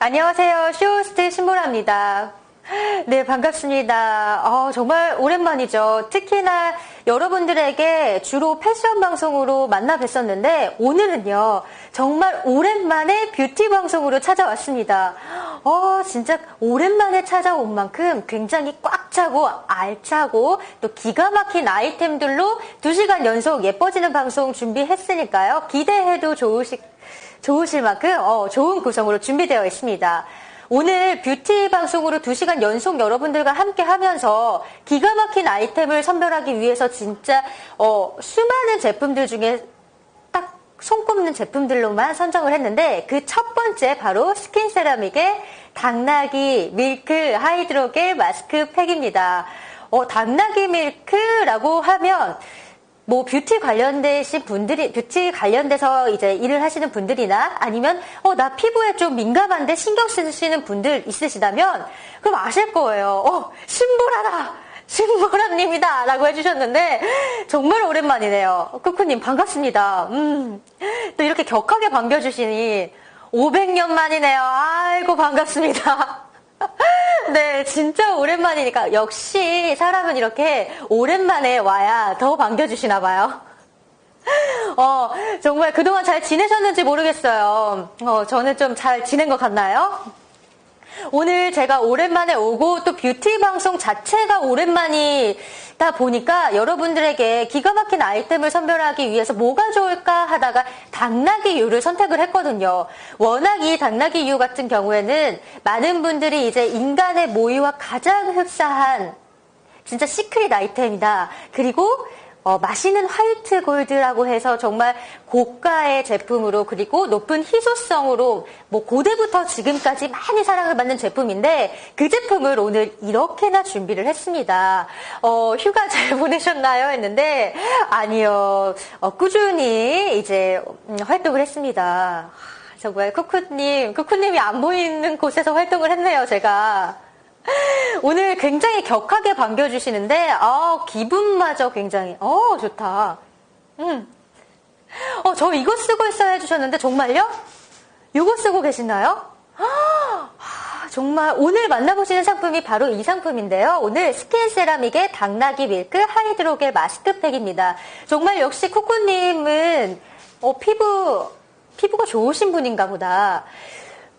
안녕하세요. 쇼호스트 신보라입니다. 네, 반갑습니다. 어, 정말 오랜만이죠. 특히나 여러분들에게 주로 패션 방송으로 만나 뵀었는데, 오늘은요, 정말 오랜만에 뷰티 방송으로 찾아왔습니다. 어, 진짜 오랜만에 찾아온 만큼 굉장히 꽉 차고 알차고 또 기가 막힌 아이템들로 2시간 연속 예뻐지는 방송 준비했으니까요. 기대해도 좋으실, 좋으실 만큼 어, 좋은 구성으로 준비되어 있습니다. 오늘 뷰티 방송으로 2시간 연속 여러분들과 함께 하면서 기가 막힌 아이템을 선별하기 위해서 진짜 어, 수많은 제품들 중에 딱 손꼽는 제품들로만 선정을 했는데 그 첫 번째 바로 스킨 세라믹의 당나귀 밀크 하이드로겔 마스크 팩입니다. 어, 당나귀 밀크라고 하면 뭐 뷰티 관련되신 분들이 뷰티 관련돼서 이제 일을 하시는 분들이나 아니면 어 나 피부에 좀 민감한데 신경 쓰시는 분들 있으시다면 그럼 아실 거예요. 어 신보라다. 신보라님이다. 라고 해주셨는데, 정말 오랜만이네요. 쿠쿠님, 반갑습니다. 음, 또 이렇게 격하게 반겨주시니, 500년 만이네요. 아이고, 반갑습니다. 네, 진짜 오랜만이니까 역시 사람은 이렇게 오랜만에 와야 더 반겨주시나 봐요. 어, 정말 그동안 잘 지내셨는지 모르겠어요. 어, 저는 좀 잘 지낸 것 같나요? 오늘 제가 오랜만에 오고 또 뷰티 방송 자체가 오랜만이다 보니까 여러분들에게 기가 막힌 아이템을 선별하기 위해서 뭐가 좋을까 하다가 당나귀 유를 선택을 했거든요. 워낙 이 당나귀 유 같은 경우에는 많은 분들이 이제 인간의 모유와 가장 흡사한 진짜 시크릿 아이템이다. 그리고 어, 마시는 화이트 골드라고 해서 정말 고가의 제품으로 그리고 높은 희소성으로 뭐 고대부터 지금까지 많이 사랑을 받는 제품인데 그 제품을 오늘 이렇게나 준비를 했습니다. 어, 휴가 잘 보내셨나요? 했는데 아니요. 어, 꾸준히 이제 음, 활동을 했습니다. 정말 쿠쿠님, 쿠쿠님이 안 보이는 곳에서 활동을 했네요, 제가. 오늘 굉장히 격하게 반겨주시는데, 아, 기분마저 굉장히, 어, 좋다. 음. 어, 저 이거 쓰고 있어야 해주셨는데, 정말요? 이거 쓰고 계시나요? 아, 정말 오늘 만나보시는 상품이 바로 이 상품인데요. 오늘 스킨 세라믹의 당나귀 밀크 하이드로겔 마스크팩입니다. 정말 역시 코코님은 어, 피부, 피부가 좋으신 분인가 보다.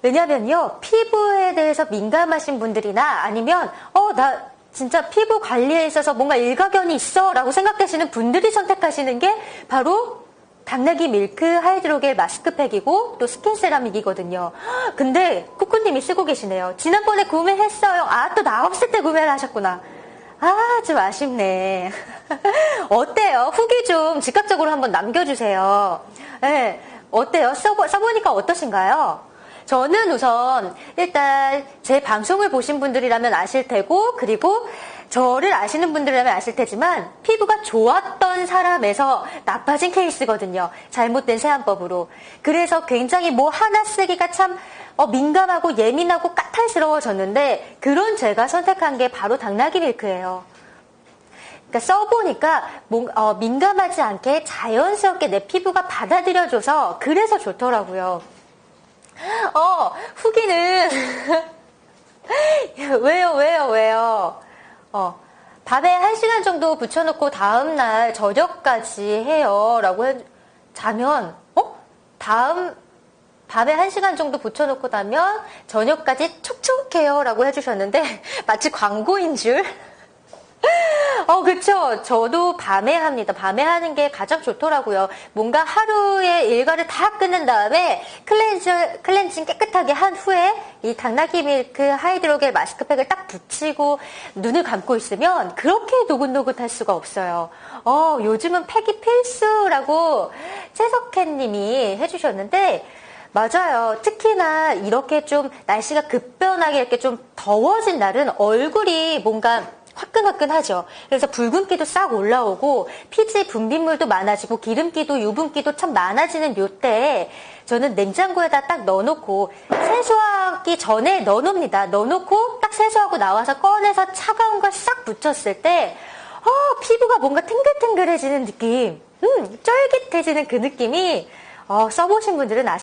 왜냐면요, 피부에 대해서 민감하신 분들이나 아니면, 어, 나 진짜 피부 관리에 있어서 뭔가 일가견이 있어 라고 생각하시는 분들이 선택하시는 게 바로 당나귀 밀크 하이드로겔 마스크팩이고 또 스킨 세라믹이거든요. 근데 쿠쿠님이 쓰고 계시네요. 지난번에 구매했어요. 아, 또 나 없을 때 구매를 하셨구나. 아, 좀 아쉽네. 어때요? 후기 좀 즉각적으로 한번 남겨주세요. 네, 어때요? 써보, 써보니까 어떠신가요? 저는 우선 일단 제 방송을 보신 분들이라면 아실 테고 그리고 저를 아시는 분들이라면 아실 테지만 피부가 좋았던 사람에서 나빠진 케이스거든요. 잘못된 세안법으로. 그래서 굉장히 뭐 하나 쓰기가 참 어, 민감하고 예민하고 까탈스러워졌는데 그런 제가 선택한 게 바로 당나귀 밀크예요. 그러니까 써보니까 뭔, 어, 민감하지 않게 자연스럽게 내 피부가 받아들여줘서 그래서 좋더라고요. 어, 후기는, 왜요, 왜요, 왜요? 어, 밥에 한 시간 정도 붙여놓고 다음날 저녁까지 해요. 라고 해, 자면, 어? 다음, 밤에 한 시간 정도 붙여놓고 나면 저녁까지 촉촉해요. 라고 해주셨는데, 마치 광고인 줄? 어, 그쵸. 저도 밤에 합니다. 밤에 하는 게 가장 좋더라고요. 뭔가 하루의 일과를 다 끝낸 다음에 클렌저, 클렌징 깨끗하게 한 후에 이 당나귀 밀크 하이드로겔 마스크팩을 딱 붙이고 눈을 감고 있으면 그렇게 노긋노긋할 수가 없어요. 어, 요즘은 팩이 필수라고 채석현 님이 해주셨는데, 맞아요. 특히나 이렇게 좀 날씨가 급변하게 이렇게 좀 더워진 날은 얼굴이 뭔가 화끈화끈하죠. 그래서 붉은기도 싹 올라오고 피지 분비물도 많아지고 기름기도 유분기도 참 많아지는 요때 저는 냉장고에다 딱 넣어놓고 세수하기 전에 넣어놓습니다. 넣어놓고 딱 세수하고 나와서 꺼내서 차가운 걸 싹 붙였을 때 어, 피부가 뭔가 탱글탱글해지는 느낌, 음, 쫄깃해지는 그 느낌이 어, 써보신 분들은